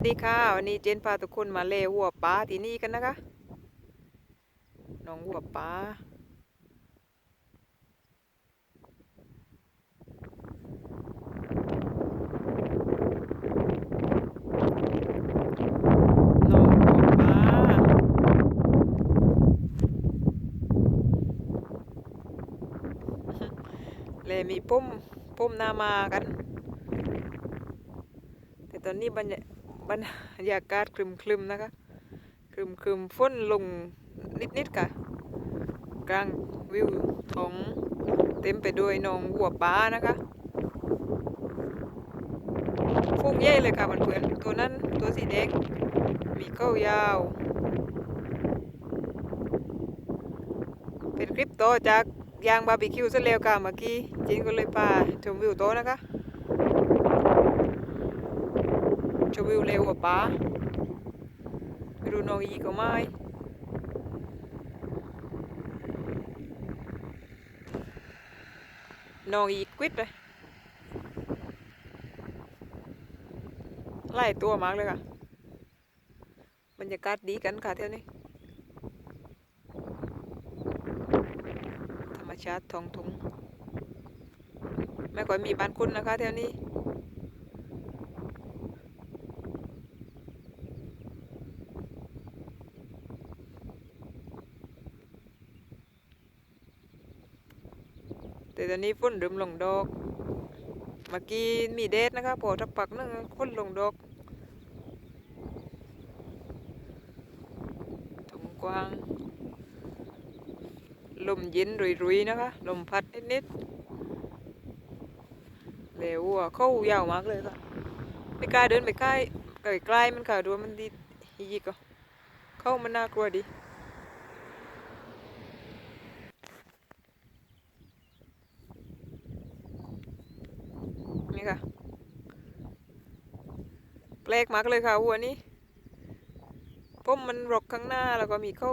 สวัสดีค่ะวันนี้เจนพาทุกคนมาเล่หัวปลาที่นี่กันนะคะน้องหัวปลาหน้องหัวปลาเลยมีปุ่มปุ่มหนามากัน แต่ตอนนี้บรรยา บรรยากาศครึมๆนะคะครึมครึมๆฝนลงนิดๆค่ะ กลางวิวท้องเต็มไปด้วยนองหัวปลานะคะฟุ้งเย่เลยค่ะเพื่อนตัวนั้นตัวสีแดงมีเก้ายาว เป็นคลิปโตจากยางบาร์บีคิวซะแล้วค่ะเมื่อกี้จินก็เลยพาชมวิวโตนะคะ ชมวิวเร็วกว่าป้าไปดูน้องอีก็ไม่น้องอีกวิดเลยไล่ตัวมากเลยค่ะบรรยากาศดีกันค่ะเท่านี้ธรรมชาติท้องทุงไม่ค่อยมีบ้านคุณนะคะแถวนี้ แต่ตอนนี้ฝนเริ่มลงดอก เมื่อกี้มีแดดนะคะพอทักปักนึงฝนลงดอกถุงกว้าง ลมเย็นรุยๆนะคะ ลมพัดนิดๆแล้ววัวเข้ายาวมากเลยค่ะไม่กล้าเดินไปใกล้ใกล้มันค่ะดูว่ามันดีอีกอะเข้ามันน่ากลัวดี นี่ ค่ะ แปลกมากเลยค่ะวัวนี้ป้มมันรกข้างหน้าแล้วก็มีเข้า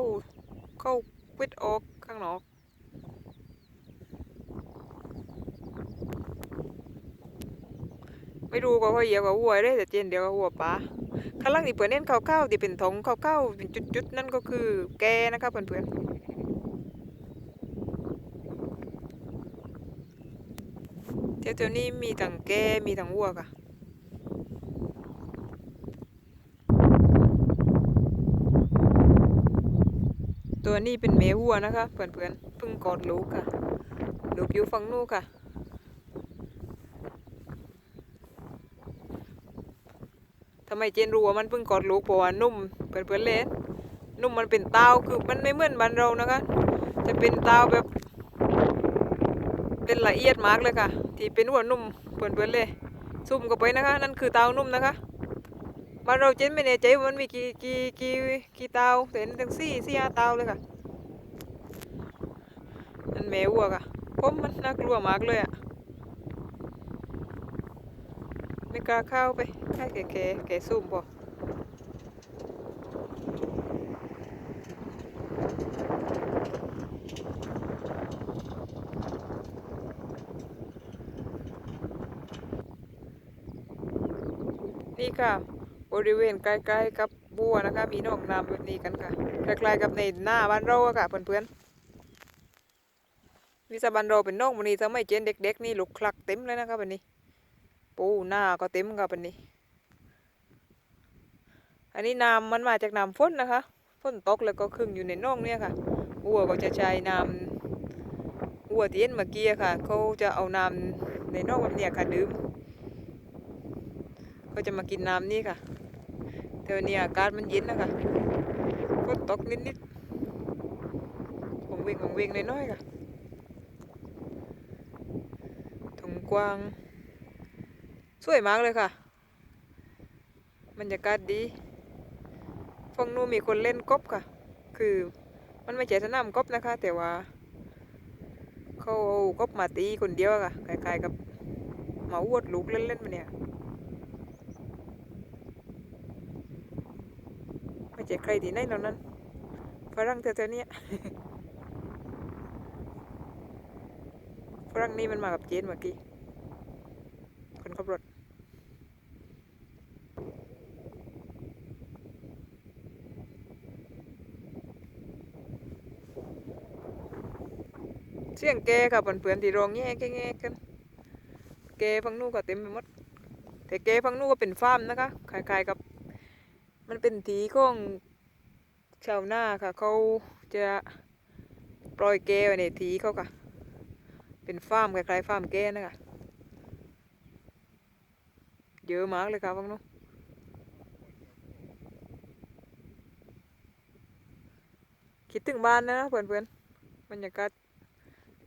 เข้าควิดออกข้างนอก ไม่รู้ก็ว่าเหยียบกับวัวได้แต่เจนเดียวกับวัวปลาข้างล่างที่เปิดเน้นข้าวๆที่เป็นถงข้าวๆเป็นจุดๆนั่นก็คือแกนะคะเพื่อนๆ เที่ยวเที่ยวนี้มีทั้งแกมีทั้งวัวค่ะตัวนี้เป็นแม่วัวนะคะ เพื่อนๆเพิ่งกอดลูกค่ะ ลูกอยู่ฝั่งนู้นค่ะทำไมเจนรู้ว่ามันเพิ่งกอดลูกเพราะว่านุ่มเพื่อนๆเล่นนุ่มมันเป็นเตาคือมันไม่เหมือนบ้านเรานะคะ จะเป็นเตาแบบ เป็นละเอียดมากเลยค่ะ ที่เป็นหัวนุ่มเพื่อนๆเลย ซุ่มเข้าไปนะคะ นั่นคือเตานุ่มนะคะบ้านเราเจนไม่แน่ใจว่ามันมีกี่กี่กี่กี่เตาแต่นี่ทั้งสี่สี่ห้าเตาเลยค่ะนั่นแม่วัวค่ะผมมันน่ากลัวมากเลยอะไม่กล้าเข้าไปแก่แก่แก่ซุ่มพอ นี่ค่ะบริเวณใกล้ๆกับบัวนะคะ มีนอกน้ำแบบนี้กันค่ะใกล้ๆกับในหน้าบ้านเราอะค่ะเพื่อนๆวิสาบ้านเราเป็นนอกมันนี้สมัยเจนเด็ก ๆ นี่ลุกคลักเต็มเลยนะคะแบบนี้ ปูหน้าก็เต็มค่ะแบบนี้ อันนี้น้ำมันมาจากน้ำฝนนะคะฝนตกแล้วก็ครึ่งอยู่ในน่องเนี่ยค่ะวัวก็จะใช้น้ำวัวเที่เห็นเมื่อกี้ค่ะ เขาจะเอาน้ำในน่องแบบนี้ค่ะดื่ม เขาจะมากินน้ำนี่ค่ะแต่วันนี้อากาศมันเย็นนะคะฝนตกนิดๆของเวงของเวงน้อยๆค่ะถุงกว้าง สวยมากเลยค่ะบรรยากาศดีฝั่งนู้นมีคนเล่นกบค่ะ คือมันไม่ใช่สนามกบนะคะ แต่ว่าเขาเอากบมาตีคนเดียวอะค่ะคล้ายๆกับมาอวดลูกเล่นๆมาเนี่ย จาใครที่นเรล่านั้นฝรั่งแถวๆนี้ฝรั่งนี่มันมากับเจนเมื่อกี้ คนขับรถ เสียงแกกับเพื่อนๆที่ร้องแง่แง่กัน แกฟังนู่ก็เต็มไปหมด แต่แกฟังนู่ก็เป็นฟาร์มนะคะคล้ายๆกับ มันเป็นทีของชาวนาค่ะ เขาจะปล่อยแกไว้ในทีเขาค่ะ เป็นฟาร์มคล้ายๆฟาร์มแกนะคะเยอะมากเลยค่ะฟังนู่นคิดถึงบ้านนะเพื่อนๆบรรยากาศ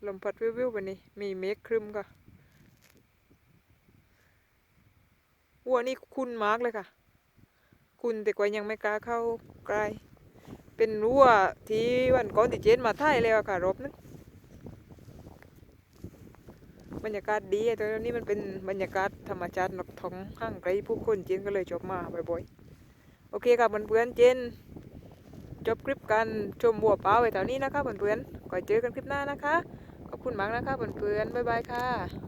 ลมพัดวิวๆแบบนี้ มีเมฆครึ้มค่ะวัวนี่คุ้นมากเลยค่ะ คุณแต่กว่ายังไม่กล้าเข้าใกล้เป็นวัวที่วันก่อนที่เจนมาถ่ายเลยอะค่ะรบนึงบรรยากาศดีตอนนี้มันเป็นบรรยากาศธรรมชาตินกท้องห่างไกลผู้คนเจนก็เลยชอบมาบ่อยๆ โอเคค่ะเพื่อนๆเจนจบคลิปการชมวัวป่าไว้เท่านี้นะคะเพื่อนๆก่อยเจอกันคลิปหน้านะคะ ขอบคุณมากนะคะเพื่อนๆบ๊ายบายค่ะ